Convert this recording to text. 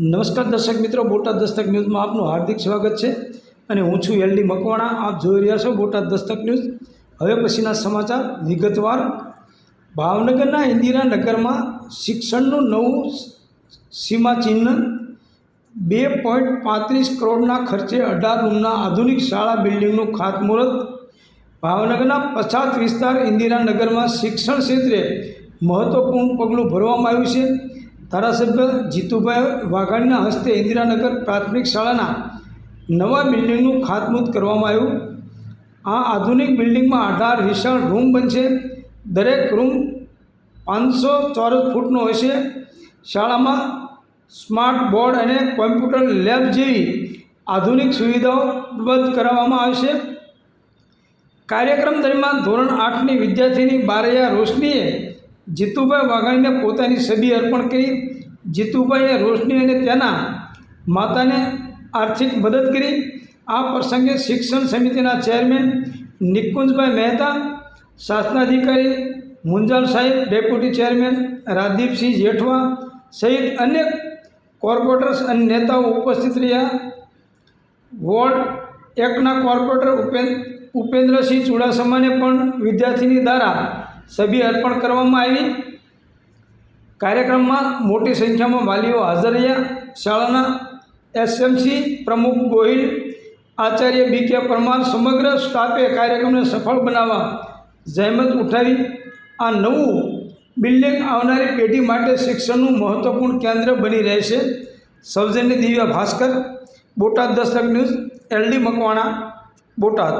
નમસ્કાર દર્શક મિત્રો, બોટાદ દસ્તક ન્યૂઝમાં આપનું હાર્દિક સ્વાગત છે અને હું છું એલડી મકવાણા. આપ જોઈ રહ્યા છો બોટાદ દસ્તક ન્યૂઝ. હવે પછીના સમાચાર વિગતવાર. ભાવનગરના ઇન્દિરાનગરમાં શિક્ષણનું નવું સીમાચિહ્ન બે પોઈન્ટ પાંત્રીસ કરોડના ખર્ચે અઢાર રૂમના આધુનિક શાળા બિલ્ડિંગનું ખાતમુહૂર્ત. ભાવનગરના પછાત વિસ્તાર ઇન્દિરાનગરમાં શિક્ષણ ક્ષેત્રે મહત્વપૂર્ણ પગલું ભરવામાં આવ્યું છે. ધારાસભ્ય જીતુભાઈ વાઘાણીના હસ્તે ઇન્દિરાનગર પ્રાથમિક શાળાના નવા બિલ્ડિંગનું ખાતમુહૂર્ત કરવામાં આવ્યું. આ આધુનિક બિલ્ડિંગમાં અઢાર વિશાળ રૂમ બનશે. દરેક રૂમ પાંચસો ચોરસ ફૂટનો હશે. શાળામાં સ્માર્ટ બોર્ડ અને કોમ્પ્યુટર લેબ જેવી આધુનિક સુવિધાઓ ઉપલબ્ધ કરાવવામાં આવશે. કાર્યક્રમ દરમિયાન ધોરણ આઠની વિદ્યાર્થીની બારૈયા રોશનીએ જીતુભાઈ વાઘાણીને પોતાની છબી અર્પણ કરી. જીતુભાઈએ રોશની અને તેના માતાને આર્થિક મદદ કરી. આ પ્રસંગે શિક્ષણ સમિતિના ચેરમેન નિકુંજભાઈ મહેતા, શાસનાધિકારી મુંજાલ સાહેબ, ડેપ્યુટી ચેરમેન રાજદીપસિંહ જેઠવા સહિત અનેક કોર્પોરેટર્સ અને નેતાઓ ઉપસ્થિત રહ્યા. વોર્ડ એકના કોર્પોરેટર ઉપેન્દ્રસિંહ ચુડાસમાને પણ વિદ્યાર્થીની દ્વારા સભી અર્પણ કરવામાં આવી. કાર્યક્રમમાં મોટી સંખ્યામાં વાલીઓ હાજર રહ્યા. શાળાના એસએમસી પ્રમુખ ગોહિલ, આચાર્ય બી કે પરમાર સમગ્ર સ્ટાફે કાર્યક્રમને સફળ બનાવવા જહેમત ઉઠાવી. આ નવું બિલ્ડિંગ આવનારી પેઢી માટે શિક્ષણનું મહત્ત્વપૂર્ણ કેન્દ્ર બની રહેશે. સૌજન્ય દિવ્યા ભાસ્કર, બોટાદ દસ્તક ન્યૂઝ, એલડી મકવાણા, બોટાદ.